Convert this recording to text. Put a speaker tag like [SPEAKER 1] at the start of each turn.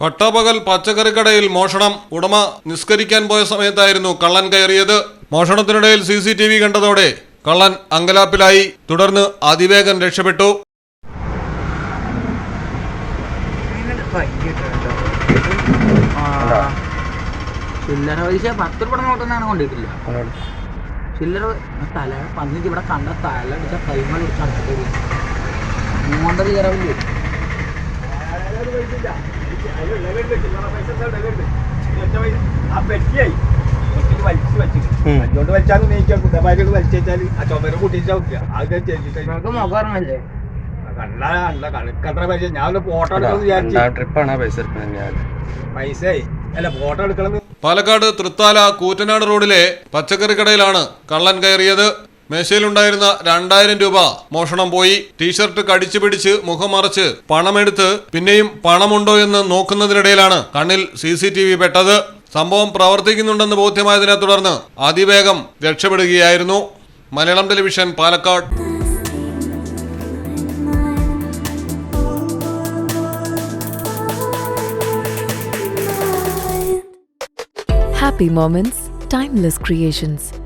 [SPEAKER 1] പട്ടാപകൽ പച്ചക്കറിക്കടയിൽ മോഷണം. ഉടമ നിസ്കരിക്കാൻ പോയ സമയത്തായിരുന്നു കള്ളൻ കയറിയത്. മോഷണത്തിനിടയിൽ സി സി ടി വി കണ്ടതോടെ കള്ളൻ അങ്കലാപ്പിലായി. തുടർന്ന് അതിവേഗം രക്ഷപ്പെട്ടു.
[SPEAKER 2] ചില്ലറ പൈസ പത്ത് രൂപ നോട്ടെന്നാണ് കൊണ്ടിട്ടില്ല. ചില്ലറ തല പന്നിട്ട് ഇവിടെ കണ്ട തല അടിച്ച കൈമൽ അടിച്ചാൽ മൂന്നര ചിലവില്ലേ
[SPEAKER 3] ആ ചുമര ആകെ കണ്ട കണ്ട കണക്കത്ര പൈസ. ഞാൻ ഒന്ന് ഫോട്ടോ എടുക്കണം വിചാരിച്ചു.
[SPEAKER 4] പൈസ
[SPEAKER 3] അല്ല ഫോട്ടോ എടുക്കണം
[SPEAKER 1] പാലക്കാട് തൃത്താല കൂറ്റനാട് റോഡിലെ പച്ചക്കറി കടയിലാണ് കള്ളൻ കയറിയത്. മേശയിലുണ്ടായിരുന്ന രണ്ടായിരം രൂപ മോഷണം പോയി. ടീഷർട്ട് കടിച്ചു പിടിച്ച് മുഖം മറച്ച് പണമെടുത്ത് പിന്നെയും പണമുണ്ടോ എന്ന് നോക്കുന്നതിനിടയിലാണ് കണ്ണിൽ സി സി ടി വി പെട്ടത്. സംഭവം പ്രവർത്തിക്കുന്നുണ്ടെന്ന് ബോധ്യമായതിനെ തുടർന്ന് അതിവേഗം രക്ഷപ്പെടുകയായിരുന്നു. Malayalam television Palakkad.
[SPEAKER 5] Happy moments timeless creations.